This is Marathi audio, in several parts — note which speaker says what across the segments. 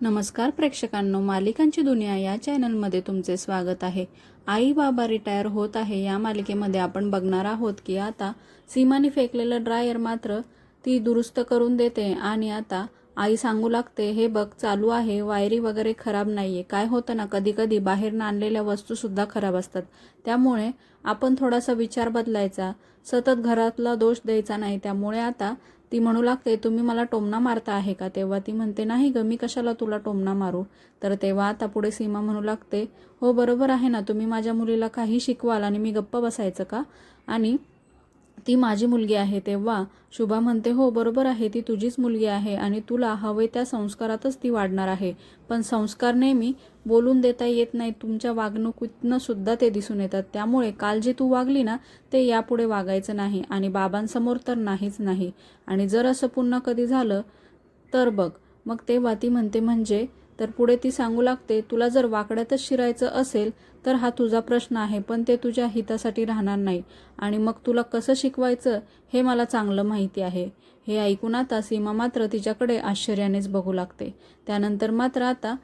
Speaker 1: नमस्कार प्रेक्षकांनो मालिकांची दुनिया या चॅनलमध्ये तुमचे स्वागत आहे. आई बाबा रिटायर होत आहे या मालिकेमध्ये आपण बघणार आहोत की आता सीमाने फेकलेलं ड्रायर मात्र ती दुरुस्त करून देते आणि आता आई सांगू लागते हे बघ चालू आहे वायरी वगैरे खराब नाही आहे काय होतं ना कधी कधी बाहेरनं आणलेल्या वस्तूसुद्धा खराब असतात. त्यामुळे आपण थोडासा विचार बदलायचा. सतत घरातला दोष द्यायचा नाही. त्यामुळे आता ती म्हणू लागते तुम्ही मला टोमणा मारता आहे का? तेव्हा ती म्हणते नाही ग मी कशाला तुला टोमणा मारू? तर तेव्हा आता पुढे सीमा म्हणू लागते हो बरोबर आहे ना. तुम्ही माझ्या मुलीला काही शिकवाल आणि मी गप्प बसायचं का? आणि ती माझी मुलगी आहे तेव्हा शुभा म्हणते हो बरोबर आहे ती तुझीच मुलगी आहे आणि तुला हवे त्या संस्कारातच ती वाढणार आहे. पण संस्कार नेहमी बोलून देता येत नाही. तुमच्या वागणुकीतनं सुद्धा ते दिसून येतात. त्यामुळे काल जे तू वागली ना ते यापुढे वागायचं नाही आणि बाबांसमोर तर नाहीच नाही. आणि जर असं पुन्हा कधी झालं तर बघ. मग तेव्हा ती म्हणते म्हणजे तर पुढे ती सांगू लागते तुला जर वाकड्यातच शिरायचं असेल तर हा तुझा प्रश्न आहे पण ते तुझ्या हितासाठी राहणार नाही. आणि मग तुला कसं शिकवायचं हे मला चांगलं माहिती आहे. हे ऐकून आता सीमा मात्र तिच्याकडे आश्चर्यानेच बघू लागते. त्यानंतर मात्र आता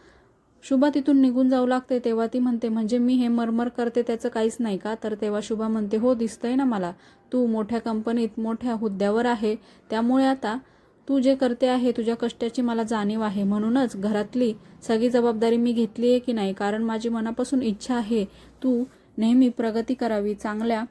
Speaker 1: शुभा तिथून निघून जाऊ लागते. तेव्हा ती म्हणते म्हणजे मी हे मरमर करते त्याचं काहीच नाही का? तर तेव्हा शुभा म्हणते हो दिसतंय ना मला. तू मोठ्या कंपनीत मोठ्या हुद्द्यावर आहे. त्यामुळे आता तू जे करते आहे तुझ्या कष्टाची मला जाणीव आहे. म्हणूनच घरातली सगळी जबाबदारी मी घेतली आहे की नाही? कारण माझी मनापासून इच्छा आहे तू नेहमी प्रगती करावी चांगल्या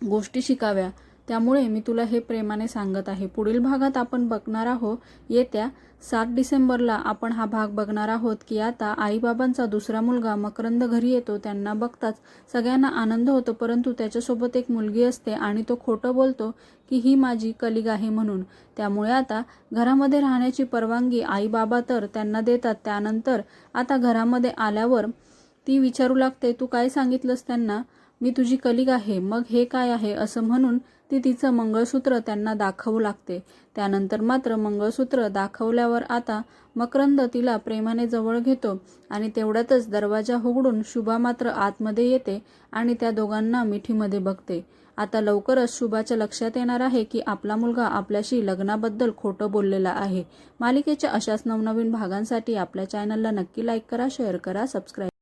Speaker 1: गोष्टी शिकाव्या. त्यामुळे मी तुला हे प्रेमाने सांगत आहे. पुढील भागात आपण बघणार आहोत येत्या सात डिसेंबरला आपण हा भाग बघणार आहोत की आता आईबाबांचा दुसरा मुलगा मकरंद घरी येतो त्यांना बघताच सगळ्यांना आनंद होतो परंतु त्याच्यासोबत एक मुलगी असते आणि तो खोटं बोलतो की ही माझी कलिग आहे म्हणून. त्यामुळे आता घरामध्ये राहण्याची परवानगी आईबाबा तर त्यांना देतात. त्यानंतर आता घरामध्ये आल्यावर ती विचारू लागते तू काय सांगितलंस त्यांना? मी तुझी कलिग आहे. मग हे काय आहे? असं म्हणून ती तिचं मंगळसूत्र त्यांना दाखवू लागते. त्यानंतर मात्र मंगळसूत्र दाखवल्यावर आता मकरंद तिला प्रेमाने जवळ घेतो आणि तेवढ्यातच दरवाजा उघडून शुभा मात्र आतमध्ये येते आणि त्या दोघांना मिठीमध्ये बघते. आता लवकरच शुभाच्या लक्षात येणार आहे की आपला मुलगा आपल्याशी लग्नाबद्दल खोटं बोललेला आहे. मालिकेच्या अशाच नवनवीन भागांसाठी आपल्या चॅनलला नक्की लाईक करा शेअर करा सबस्क्राईब